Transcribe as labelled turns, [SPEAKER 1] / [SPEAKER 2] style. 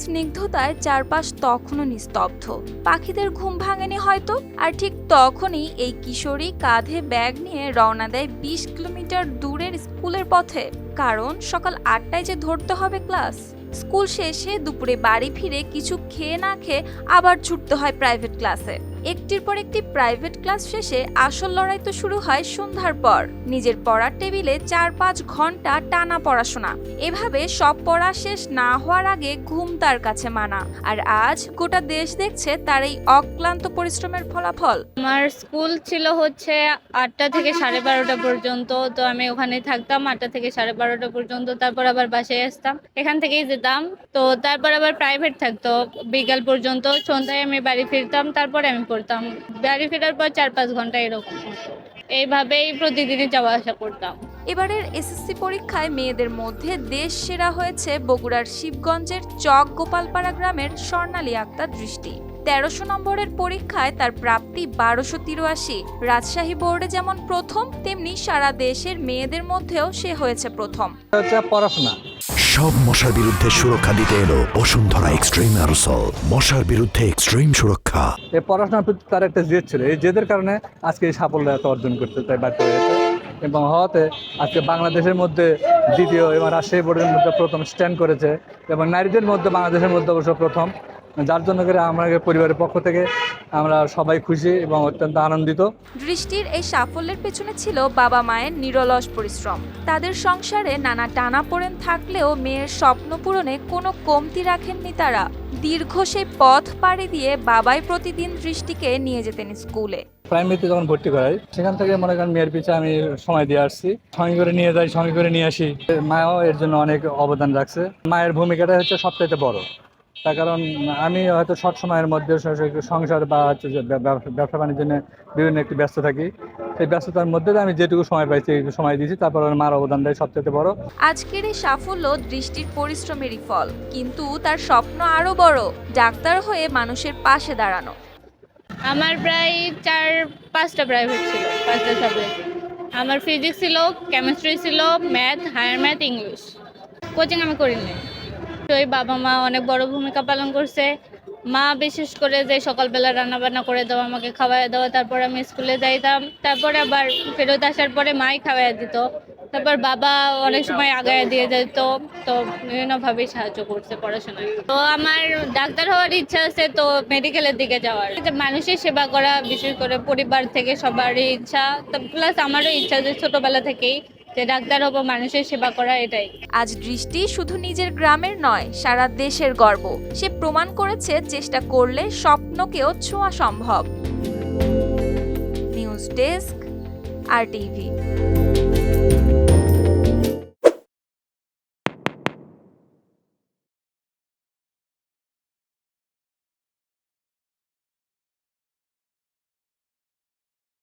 [SPEAKER 1] স্নিগ্ধতায় চারপাশ তখনও নিস্তব্ধ। পাখিদের ঘুম ভাঙেনি হয়তো, আর ঠিক তখনই এই কিশোরী কাঁধে ব্যাগ নিয়ে রওনা দেয় বিশ কিলোমিটার দূরের স্কুলের পথে। কারণ সকাল আটটায় যে ধরতে হবে ক্লাস। স্কুল শেষে দুপুরে বাড়ি ফিরে কিছু খেয়ে না খেয়ে আবার ছুটতে হয় প্রাইভেট ক্লাসে একটির পর একটি প্রাইভেট ক্লাস শেষে আসল লড়াই তো শুরু হয় সন্ধ্যার পর। নিজের পড়ার টেবিলে চার পাঁচ ঘণ্টা টানা পড়াশোনা। এভাবে সব পড়া শেষ না হওয়ার আগে ঘুম তার কাছে মানা। আর আজ গোটা দেশ দেখছে তার এই অক্লান্ত পরিশ্রমের ফলাফল।
[SPEAKER 2] আমার স্কুল ছিল হচ্ছে আটটা থেকে সাড়ে বারোটা পর্যন্ত, তো আমি ওখানে থাকতাম আটটা থেকে সাড়ে বারোটা পর্যন্ত। তারপর আবার বাসায় আসতাম, এখান থেকেই যেতাম। তো তারপর আবার প্রাইভেট থাকতো। বিকাল পর্যন্ত সন্ধ্যায় আমি বাড়ি ফিরতাম তারপরে আমি পড়তাম। বাড়ি ফেরার পর চার পাঁচ ঘণ্টা এরকম। এইভাবেই প্রতিদিনই যাওয়া আসা করতাম।
[SPEAKER 1] এবারের এসএসসি পরীক্ষায় মেয়েদের মধ্যে দেশ সেরা হয়েছে বগুড়ার শিবগঞ্জের চক গোপালপাড়া গ্রামের স্বর্ণালী আক্তার দৃষ্টি। তেরোশো নম্বরের পরীক্ষায় তার প্রাপ্তি বারোশো তিরাশি। রাজশাহী বোর্ডে যেমন প্রথম তেমনি সারা দেশের মেয়েদের মধ্যেও সে হয়েছে প্রথম।
[SPEAKER 3] পড়াশোনা।
[SPEAKER 4] সব মশার বিরুদ্ধে সুরক্ষা দিতে এলো বসুন্ধরা এক্সট্রিম অ্যারোসল। মশার বিরুদ্ধে এক্সট্রিম সুরক্ষা।
[SPEAKER 3] এ পড়াশোনার প্রতি তার একটা জেদ ছিল। এই জেদের কারণে আজকে এই সাফল্য এত অর্জন করতে তাই বাধ্য হয়েছে এবং হওয়াতে আজকে বাংলাদেশের মধ্যে দ্বিতীয় এবং রাজশাহী বোর্ডের মধ্যে প্রথম স্ট্যান্ড করেছে এবং নারীদের মধ্যে বাংলাদেশের মধ্যে অবশ্য প্রথম। যার জন্য করে আমরা পরিবারের পক্ষ থেকে আমরা সবাই খুশি এবং অত্যন্ত আনন্দিত।
[SPEAKER 1] দৃষ্টির এই সাফল্যের পেছনে ছিল বাবা মায়ের নিরলস পরিশ্রম। তাদের সংসারে নানা টানাপোড়েন থাকলেও মেয়ের স্বপ্ন পূরণে কোনো কমতি রাখেননি তারা। দীর্ঘ সেই পথ পাড়ি দিয়ে বাবাই প্রতিদিন দৃষ্টিকে নিয়ে যেতেন স্কুলে।
[SPEAKER 3] প্রাইমারিতে যখন ভর্তি করাই সেখান থেকে মনে করেন মেয়ের পিছিয়ে আমি সময় দিয়ে আসছি। সঙ্গে করে নিয়ে যাই সঙ্গে করে নিয়ে আসি। মাও এর জন্য অনেক অবদান রাখছে। মায়ের ভূমিকাটা হচ্ছে সবচাইতে বড়। তার কারণ আমি হয়তো সব সময়ের মধ্যে সংসার বা হচ্ছে ব্যবসা বাণিজ্য নিয়ে বিভিন্ন একটু ব্যস্ত থাকি। সেই ব্যস্ততার মধ্যে আমি যেটুকু সময় পাইছি এই সময় দিয়েছি তারপর আমার মার অবদানটাই সবচেয়ে বড়।
[SPEAKER 1] আজকের এই সাফল্য দৃষ্টির পরিশ্রমেরই ফল কিন্তু তার স্বপ্ন আরও বড় ডাক্তার হয়ে মানুষের পাশে দাঁড়ানো।
[SPEAKER 2] আমার প্রায় চার পাঁচটা প্রাইভেট ছিল পাঁচটা সাবজেক্ট আমার ফিজিক্স ছিল কেমিস্ট্রি ছিল math higher math English coaching আমি করিনি। এই বাবা মা অনেক বড় ভূমিকা পালন করছে। মা বিশেষ করে যে সকালবেলা রান্না বান্না করে দেওয়া আমাকে খাওয়াই দেওয়া তারপর আমি স্কুলে যাইতাম, তারপরে আবার ফেরত আসার পরে মাই খাওয়াই দিত। তারপর বাবা অনেক সময় আগায় দিয়ে যেত, তো বিভিন্নভাবেই সাহায্য করছে পড়াশোনায়। তো আমার ডাক্তার হওয়ার ইচ্ছা আছে, তো মেডিকেলের দিকে যাওয়ার। মানুষের সেবা করা, বিশেষ করে পরিবার থেকে সবারই ইচ্ছা, তো প্লাস আমারও ইচ্ছা যে ছোটবেলা থেকেই যে ডাক্তার হব, মানুষের সেবা করা এটাই।
[SPEAKER 1] আজ দৃষ্টি শুধু নিজের গ্রামের নয়, সারা দেশের গর্ব। সে প্রমাণ করেছে চেষ্টা করলে স্বপ্নকেও ছোঁয়া সম্ভব। News desk, R TV.